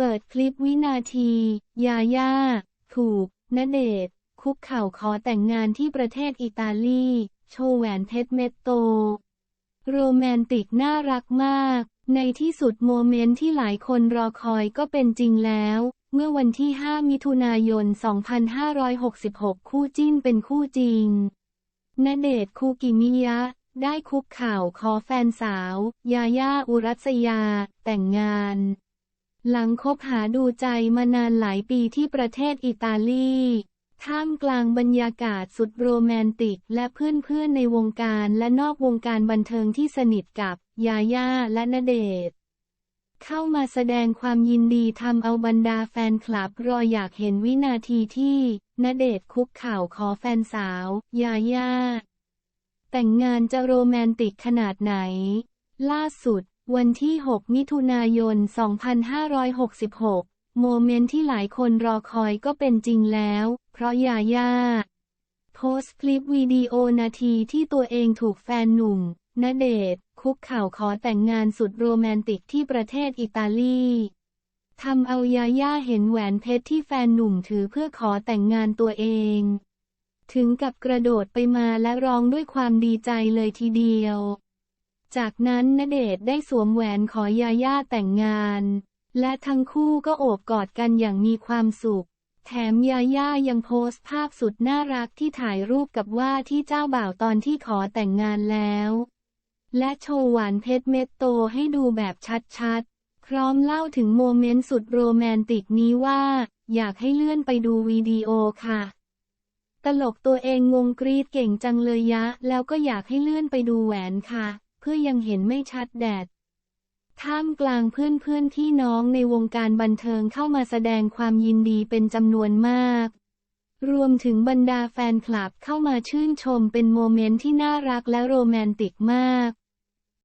เปิดคลิปวินาที ยาย่า ถูกณเดชคุกเข่าขอแต่งงานที่ประเทศอิตาลี โชว์แหวนเพชรเม็ดโต โรแมนติกน่ารักมาก ในที่สุดโมเมนต์ที่หลายคนรอคอยก็เป็นจริงแล้ว เมื่อวันที่ 5 มิถุนายน 2566 คู่จิ้นเป็นคู่จริงณเดชคูกิมิยะ ได้คุกเข่าวขอแฟนสาว ยาย่าอุรัสยา แต่งงาน หลังคบหาดูใจมานานหลายปีที่ประเทศอิตาลี ท่ามกลางบรรยากาศสุดโรแมนติกและเพื่อนๆในวงการและนอกวงการบันเทิงที่สนิทกับ ยาย่าและณเดชน์เข้ามาแสดงความยินดีทำเอาบรรดาแฟนคลับรออยากเห็นวินาทีที่ณเดชน์คุกเข่าขอแฟนสาว ยาย่าแต่งงานจะโรแมนติกขนาดไหน ล่าสุด วันที่ 6 มิถุนายน 2566 โมเมนต์ที่หลายคนรอคอยก็เป็นจริงแล้ว เพราะยาย่า โพสต์คลิปวิดีโอนาทีที่ตัวเองถูกแฟนหนุ่มณเดชน์คุกเข่าขอแต่งงานสุดโรแมนติกที่ประเทศอิตาลีทำเอายาย่าเห็นแหวนเพชรที่แฟนหนุ่มถือเพื่อขอแต่งงานตัวเอง ถึงกับกระโดดไปมาและร้องด้วยความดีใจเลยทีเดียว จากนั้นณเดชน์ได้สวมแหวนขอยาย่าแต่งงาน และทั้งคู่ก็โอบกอดกันอย่างมีความสุข แถมยาย่ายังโพสต์ภาพสุดน่ารักที่ถ่ายรูปกับว่าที่เจ้าบ่าวตอนที่ขอแต่งงานแล้ว และโชว์หวานเพชรเม็ดโตให้ดูแบบชัดๆ พร้อมเล่าถึงโมเมนต์สุดโรแมนติกนี้ว่า อยากให้เลื่อนไปดูวิดีโอค่ะตลกตัวเองงงกรีดเก่งจังเลยยะ แล้วก็อยากให้เลื่อนไปดูแหวนค่ะ เพื่อยังเห็นไม่ชัดแดด ท่ามกลางเพื่อนๆที่น้องในวงการบันเทิงเข้ามาแสดงความยินดีเป็นจำนวนมาก รวมถึงบรรดาแฟนคลับเข้ามาชื่นชมเป็นโมเมนต์ที่น่ารักและโรแมนติกมาก